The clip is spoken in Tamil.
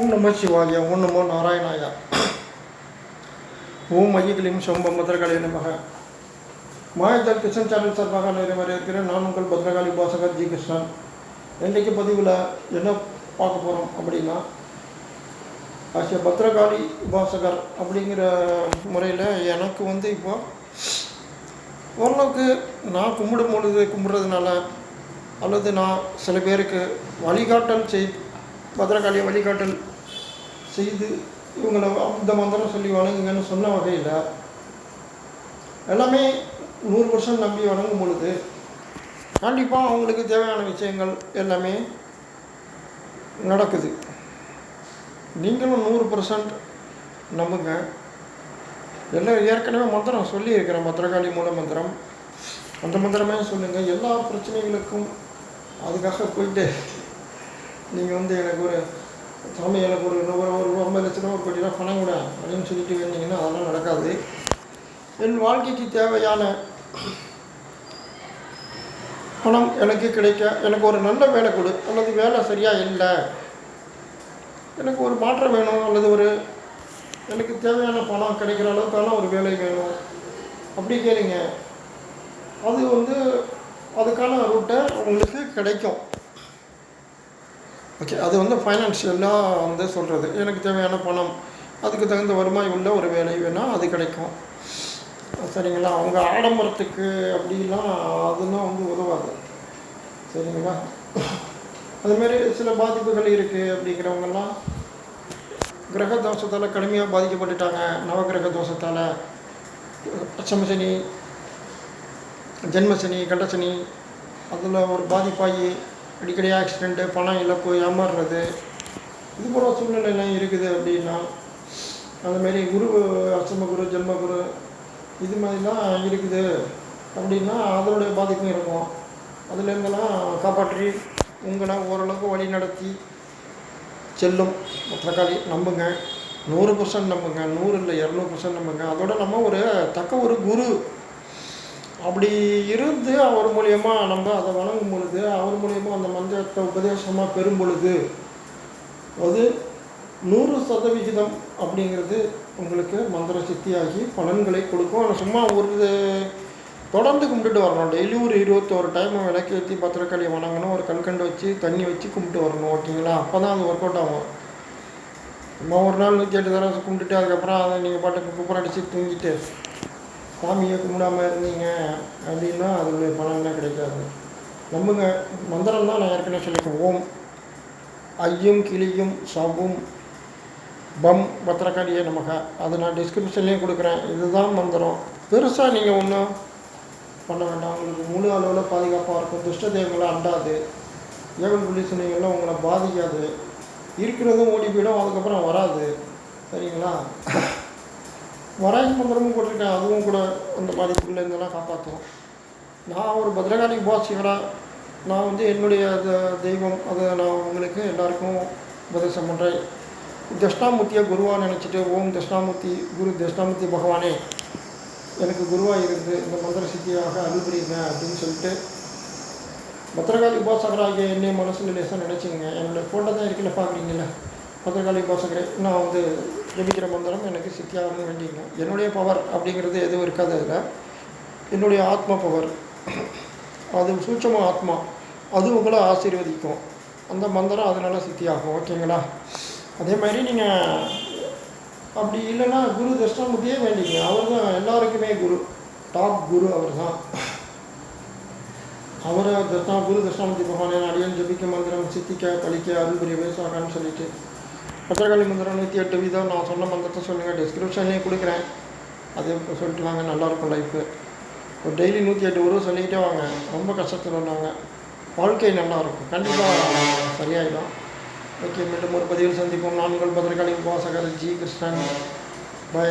ஓம் நம சிவாய ஓம் நமோ நாராயணாயா. ஓம் ஐயகிலிம் சம்பம் பத்ரகாளி நமக மாயத்தல் கிருஷ்ணன் சேனல் சார்பாக நிறைவேற இருக்கிறேன் நான் உங்கள் பத்ரகாளி பாசகர் ஜி கிருஷ்ணன். இன்றைக்கு பதிவில் என்ன பார்க்க போகிறோம் அப்படின்னா ஆசிய பத்ரகாளி உபாசகர் அப்படிங்கிற முறையில் எனக்கு வந்து இப்போ ஓரளவுக்கு நான் கும்பிடும் பொழுது கும்பிட்றதுனால அல்லது நான் சில பேருக்கு வழிகாட்டல் செய் பத்ரகாளியை வழிகாட்டல் செய்து இவங்களை இந்த மந்திரம் சொல்லி வணங்குங்கன்னு சொன்ன வகையில் எல்லாமே நூறு வருஷம் நம்பி வணங்கும் பொழுது கண்டிப்பாக அவங்களுக்கு தேவையான விஷயங்கள் எல்லாமே நடக்குது. நீங்களும் நூறு பர்சன்ட் நம்புங்க. எல்லாம் ஏற்கனவே மந்திரம் சொல்லியிருக்கிறேன் பத்திரகாளி மூல மந்திரம் அந்த மந்திரமே சொல்லுங்கள் எல்லா பிரச்சனைகளுக்கும் அதுக்காக போயிட்டு நீங்கள் வந்து எனக்கு ஒரு சாமி எனக்கு ஒரு ஒரு ஒரு ஐம்பது லட்ச ரூபா ஒரு கோடி பணம் கூட அப்படின்னு சொல்லிட்டு வேண்டிங்கன்னா அதெல்லாம் நடக்காது. என் வாழ்க்கைக்கு தேவையான பணம் எனக்கு கிடைக்க எனக்கு ஒரு நல்ல வேலை கொடு அல்லது வேலை சரியாக இல்லை எனக்கு ஒரு மாற்றம் வேணும் அல்லது ஒரு எனக்கு தேவையான பணம் கிடைக்கிற அளவுக்கான ஒரு வேலை வேணும். அப்படி கேளுங்க. அது வந்து அதுக்கான ரூட்டை உங்களுக்கு கிடைக்கும். ஓகே அது வந்து ஃபைனான்ஷியலாக வந்து சொல்கிறது எனக்கு தேவையான பணம். அதுக்கு தகுந்த வருமாய் உள்ள ஒரு வேலை வேணால் அது கிடைக்கும். சரிங்களா? அவங்க ஆடம்பரத்துக்கு அப்படிலாம் அதெல்லாம் வந்து உதவாது. சரிங்களா? அதுமாரி சில பாதிப்புகள் இருக்குது அப்படிங்கிறவங்கெல்லாம் கிரக தோஷத்தால் கடுமையாக பாதிக்கப்பட்டுட்டாங்க. நவகிரக தோஷத்தால். பச்சமசனி ஜென்மசனி கண்டசனி அதில் ஒரு பாதிப்பாகி அடிக்கடி ஆக்சிடெண்ட்டு பணம் இழப்பு ஏமாறுறது இது போல சூழ்நிலைலாம் இருக்குது அப்படின்னா அந்தமாரி குரு அஷ்டம குரு ஜென்ம குரு இது மாதிரிலாம் இருக்குது. அப்படின்னா அதனுடைய பாதிப்பும் இருக்கும். அதுலேருந்தெல்லாம் காப்பாற்றி உங்களை ஓரளவுக்கு வழி நடத்தி செல்லும். தக்காளி நம்புங்க. நூறு பர்சன்ட் நம்புங்க. நூறு இல்லை இரநூறு பர்சன்ட் நம்புங்க. அதோட நம்ம ஒரு தக்க ஒரு குரு அப்படி இருந்து அவர் மூலியமாக நம்ம அதை வணங்கும் பொழுது அவர் மூலயமா அந்த மந்திரத்தை உபதேசமாக பெறும் பொழுது அது நூறு சதவிகிதம் அப்படிங்கிறது உங்களுக்கு மந்திர சித்தியாகி பலன்களை கொடுக்கும். ஆனால் சும்மா ஒரு தொடர்ந்து கும்பிட்டுட்டு வரணும். டெய்லி ஒரு இருபத்தோரு டைம் விளக்கு ஏற்றி பத்திரக்காளியை வணங்கணும். ஒரு கண்கண்டு வச்சு தண்ணி வச்சு கும்பிட்டு வரணும் ஓகேங்களா? அப்போ தான் அது ஒர்க் அவுட் ஆகும். சும்மா ஒரு நாள் நூற்றி எட்டு தடவை கும்பிட்டுட்டு அதுக்கப்புறம் அதை நீங்கள் பாட்டுக்கு குப்பரம் அடித்து தூங்கிட்டு சாமியை கும்பிடாமல் இருந்தீங்க அப்படின்னா அதனுடைய பலன்லாம் கிடைக்காது. நம்புங்க மந்திரம் தான் நான் ஏற்கனவே சொல்லியிருக்கேன். ஓம் ஐயும் கிளியும் சவும் பம் பத்திரக்காளியே நமக. அது நான் டிஸ்கிரிப்ஷன்லேயும் கொடுக்குறேன். இதுதான் மந்திரம். பெருசாக நீங்கள் ஒன்றும் பண்ண வேண்டாம். உங்களுக்கு முழு அளவில் பாதுகாப்பாக இருக்கும். துஷ்ட தெய்வங்களை அண்டாது. ஏவல் புள்ளி சுனைகள்லாம் உங்களை பாதிக்காது. இருக்கிறதும் ஓடி போயிடும். அதுக்கப்புறம் வராது. சரிங்களா? வராகி மந்திரமும் போட்டிருக்கேன். அதுவும் கூட அந்த பாதிப்புள்ள இருந்தெல்லாம் காப்பாற்றும் நான் ஒரு பத்ரகாளி உபாசிகராக நான் வந்து என்னுடைய த- தெய்வம். அதை நான் உங்களுக்கு எல்லாருக்கும் உபதேசம் பண்ணுறேன் தட்சிணாமூர்த்தியை குருவாக நினச்சிட்டு ஓம் தஷ்ணாமூர்த்தி குரு தஷ்ணாமூர்த்தி பகவானே எனக்கு குருவாக இருந்து இந்த மந்திர சித்தியாக அருள் அப்படின்னு சொல்லிட்டு பத்திரகாளி உபாசகராகிய என்னை மனசில் லேசாக நினச்சிங்க என்னோடய ஃபோட்டோ தான் இருக்கல பார்க்குறீங்களா பத்திரகாளி உபாசகரே நான் வந்து ஜெபிக்கிற மந்திரம் எனக்கு சித்தியாகணும் வேண்டிங்க என்னுடைய பவர் அப்படிங்கிறது எதுவும் இருக்காது அதில். என்னுடைய ஆத்மா பவர் அது சூட்சம ஆத்மா. அது உங்களை ஆசீர்வதிக்கும். அந்த மந்திரம் அதனால் சித்தியாகும். ஓகேங்களா அதே மாதிரி நீங்கள் அப்படி இல்லைன்னா குரு தட்சிணாமூர்த்தியே வேண்டிங்க அவர் தான் எல்லாருக்குமே குரு. டாப் குரு அவர் தான். அவரை தட்சிணா குரு தட்சிணாமூர்த்தி பகவானே அடியன் ஜபிக்க மந்திரம் சித்திக்க கழிக்க அருள் புரிய பேசுவாங்கன்னு சொல்லிட்டு பத்திரகாளி மந்திரம் நூற்றி எட்டு வீதம் நான் சொன்ன மந்திரத்தை சொல்லுங்கள் டிஸ்கிரிப்ஷன்லேயும் கொடுக்குறேன். அது இப்போ சொல்லிட்டு வாங்க நல்லாயிருக்கும் லைஃப்பு ஒரு டெய்லி நூற்றி எட்டு உருவம் சொல்லிக்கிட்டே வாங்க ரொம்ப கஷ்டத்தில் வந்தாங்க வாழ்க்கை நல்லாயிருக்கும். கண்டிப்பாக சரியாயிடும். ஓகே மீண்டும் ஒரு பதிவில் சந்திப்போம். நான்கு பத்திரகாளி உபாசகர் ஜி கிருஷ்ணன். பை